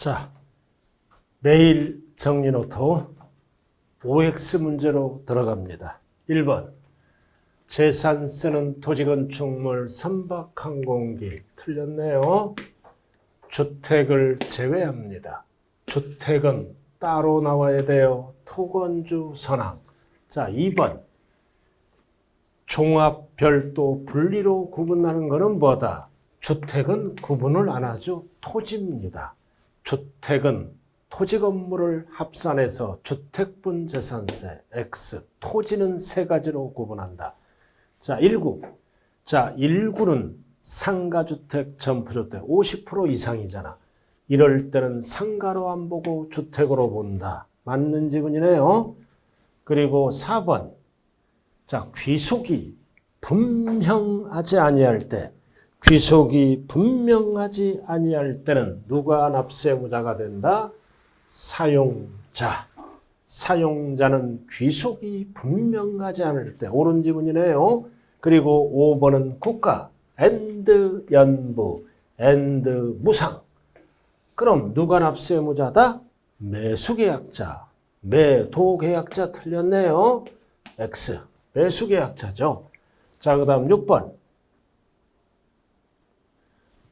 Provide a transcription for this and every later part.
자, 매일 정리노트 OX 문제로 들어갑니다. 1번. 재산세는 토지건축물 선박항공기 틀렸네요. 주택을 제외합니다. 주택은 따로 나와야 돼요. 토건주 선항. 자, 2번. 종합, 별도, 분리로 구분하는 것은 뭐다? 주택은 구분을 안 하죠. 토지입니다. 주택은 토지 건물을 합산해서 주택분 재산세 X, 토지는 세 가지로 구분한다. 자, 1구. 자, 1구는 상가주택 전부주택 50% 이상이잖아. 이럴 때는 상가로 안 보고 주택으로 본다. 맞는 지문이네요. 그리고 4번. 자, 귀속이 분명하지 아니할 때 귀속이 분명하지 아니할 때는 누가 납세무자가 된다? 사용자. 사용자는 귀속이 분명하지 않을 때 옳은 지문이네요. 그리고 5번은 국가, 엔드 연부, 엔드 무상. 그럼 누가 납세무자다? 매수계약자, 매도계약자 틀렸네요. X, 매수계약자죠. 자, 그 다음 6번.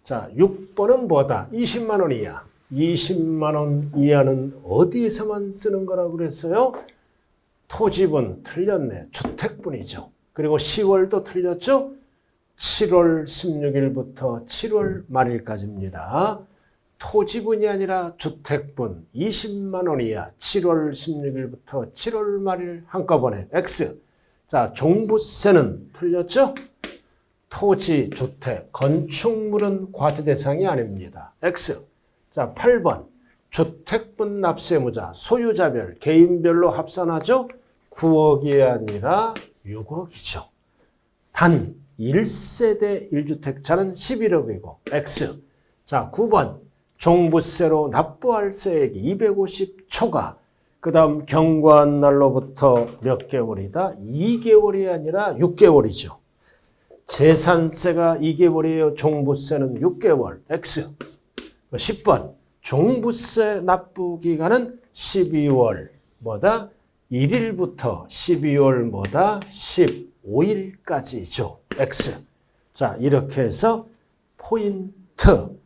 자, 6번은 뭐다? 20만 원 이하. 20만 원 이하는 어디에서만 쓰는 거라고 그랬어요? 토지분 틀렸네. 주택분이죠. 그리고 10월도 틀렸죠? 7월 16일부터 7월 말일까지입니다. 토지분이 아니라 주택분 20만 원 이하 7월 16일부터 7월 말일 한꺼번에 X. 자, 종부세는 틀렸죠? 토지, 주택, 건축물은 과세 대상이 아닙니다. X. 자, 8번. 주택분 납세무자, 소유자별, 개인별로 합산하죠? 9억이 아니라 6억이죠. 단 1세대 1주택자는 11억이고 X. 자, 9번. 종부세로 납부할 세액이 250초가 그 다음 경과한 날로부터 몇 개월이다? 2개월이 아니라 6개월이죠. 재산세가 2개월이에요. 종부세는 6개월. X. 10번. 종부세 납부 기간은 12월 뭐다? 1일부터 12월 뭐다? 15일까지죠. X. 자, 이렇게 해서 포인트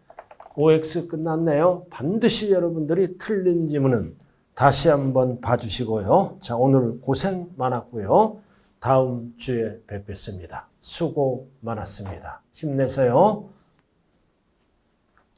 OX 끝났네요. 반드시 여러분들이 틀린 지문은 다시 한번 봐주시고요. 자, 오늘 고생 많았고요. 다음 주에 뵙겠습니다. 수고 많았습니다. 힘내세요.